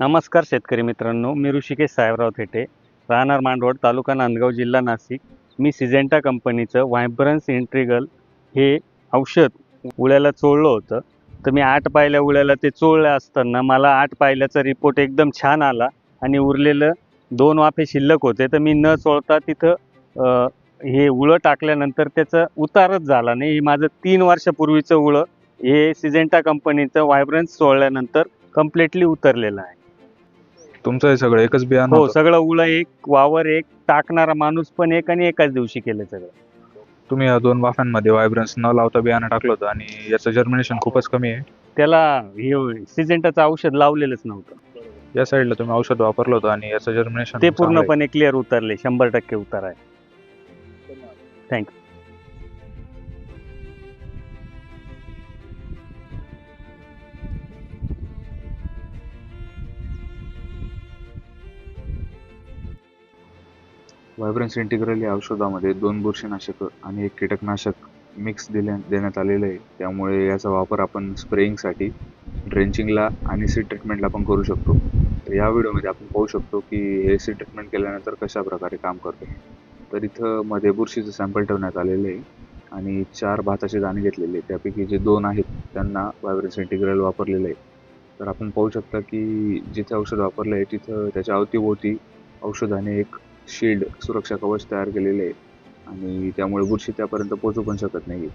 नमस्कार शेतकरी मित्रांनो मी ऋषिकेश साहेबराव थेटे राहणार मांडवड तालुका नांदगाव जिल्हा नाशिक. मी सिजेंटा कंपनीचं व्हायब्रन्स इंट्रिगल हे औषध उळ्याला चोळलं होतं. तर मी आठ पायल्या उळ्याला ते चोळलं असताना मला आठ पायल्याचा रिपोर्ट एकदम छान आला आणि उरलेलं दोन वाफे शिल्लक होते. तर मी न चोळता तिथं हे उळं टाकल्यानंतर त्याचं उतारच झाला नाही. हे माझं तीन वर्षापूर्वीचं उळं हे सिजेंटा कंपनीचं व्हायब्रन्स चोळल्यानंतर कम्प्लिटली उतरलेलं आहे. तुमचं हे सगळं एकच बियाणं हो होतं? सगळं उळं एक वावर एक टाकणारा माणूस पण एक आणि एकाच दिवशी केलं सगळं. तुम्ही या दोन वाफ्यांमध्ये व्हायब्रन्स न लावता बियाणं टाकलं होतं आणि याचं जर्मिनेशन खूपच कमी आहे. त्याला हे सिजेंटाचं औषध लावलेलंच नव्हतं. या साईडला तुम्ही औषध वापरलं होतं आणि याचं जर्मिनेशन ते पूर्णपणे क्लिअर उतरले शंभर टक्के उतार आहे थँक्यू व्हायब्रन्स इंटिग्रल या औषधामध्ये दोन बुरशीनाशक आणि एक कीटकनाशक मिक्स दिल्या देण्यात आलेलं आहे. त्यामुळे याचा वापर आपण स्प्रेइंगसाठी ड्रेंचिंगला आणि सीड ट्रीटमेंटला पण करू शकतो. तर या व्हिडिओमध्ये आपण पाहू शकतो की हे सीड ट्रीटमेंट केल्यानंतर कशा प्रकारे काम करतं. तर इथं मध्ये बुरशीचं सॅम्पल ठेवण्यात आलेलं आहे आणि चार भाताचे दाणे घेतलेले त्यापैकी जे दोन आहेत त्यांना व्हायब्रन्स इंटिग्रल वापरलेलं आहे. तर आपण पाहू शकता की जिथे औषध वापरलं आहे तिथं त्याच्या अवतीभोवती औषधाने एक शील्ड सुरक्षा कवच तयार केलेले आहे आणि त्यामुळे बुरशी त्यापर्यंत पोचू पण शकत नाही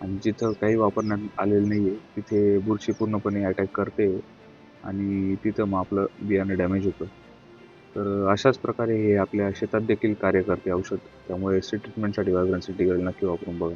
आणि जिथं काही वापरण्यात आलेलं नाही आहे तिथे बुरशी पूर्णपणे अटॅक करते आणि तिथं मग आपलं बियाणं डॅमेज होतं. तर अशाच प्रकारे हे आपल्या शेतात देखील कार्य करते औषध. त्यामुळे सी ट्रीटमेंटसाठी व्हायब्रन्स इंटिग्रल नक्की वापरून बघा.